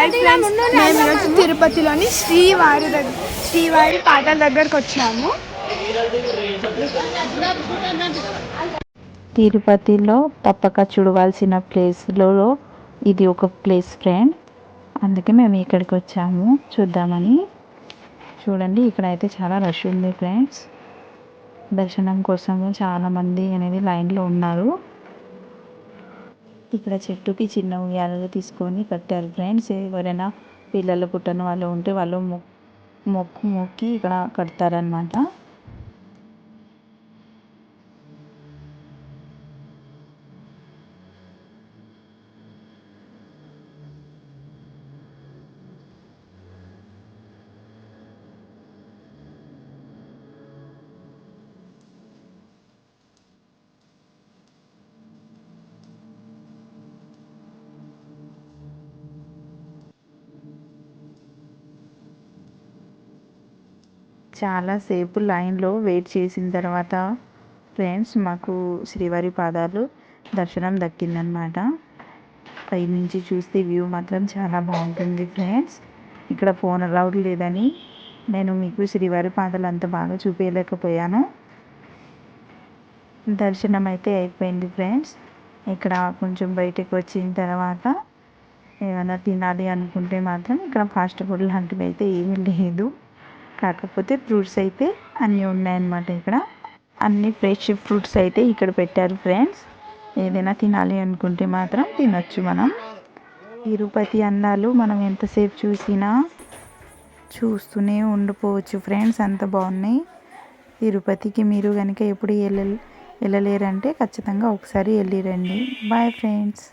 Hi friends మేము ఈరోజు తిరుపతిలోని శ్రీవారి దగ్గర శ్రీవారి పాటల దగ్గరకు వచ్చాము. తిరుపతిలో తప్పక చూడవలసిన ప్లేస్లలో ఇది ఒక ప్లేస్ ఫ్రెండ్. అందుకే మేము ఇక్కడికి వచ్చాము. చూద్దామని. చూడండి ఇక్కడ అయితే చాలా రష్ ఉంది ఫ్రెండ్స్. దర్శనం కోసం చాలామంది అనేది లైన్లో ఉన్నారు. ఇక్కడ చెట్టుకి చిన్న ఉయ్యాలలు తీసుకొని కట్టారు. ఫ్రెండ్స్ ఎవరైనా పిల్లలు పుట్టని వాళ్ళు ఉంటే వాళ్ళు మొక్కు మొక్కి ఇక్కడ కడతారనమాట చాలాసేపు లైన్లో వెయిట్ చేసిన తర్వాత ఫ్రెండ్స్ మాకు శ్రీవారి పాదాలు దర్శనం దక్కిందనమాట పై నుంచి చూస్తే వ్యూ మాత్రం చాలా బాగుంటుంది ఫ్రెండ్స్. ఇక్కడ ఫోన్ అలౌడ్ లేదని నేను మీకు శ్రీవారి పాదాలు అంత బాగా చూపించలేకపోయాను దర్శనం అయితే అయిపోయింది ఫ్రెండ్స్. ఇక్కడ కొంచెం బయటకు వచ్చిన తర్వాత ఏమైనా తినాలి అనుకుంటే మాత్రం ఇక్కడ ఫాస్ట్ ఫుడ్ లాంటివి అయితే ఏమీ లేదు. కాకపోతే ఫ్రూట్స్ అయితే అన్నీ ఉన్నాయన్నమాట ఇక్కడ. అన్ని ఫ్రెష్ ఫ్రూట్స్ అయితే ఇక్కడ పెట్టారు ఫ్రెండ్స్. ఏదైనా తినాలి అనుకుంటే మాత్రం తినొచ్చు మనం. తిరుపతి అందాలు మనం ఎంతసేపు చూసినా చూస్తూనే ఉండిపోవచ్చు ఫ్రెండ్స్. అంత బాగున్నాయి. తిరుపతికి మీరు కనుక ఎప్పుడు వెళ్ళ వెళ్ళలేరంటే ఖచ్చితంగా ఒకసారి వెళ్ళిరండి బాయ్ ఫ్రెండ్స్.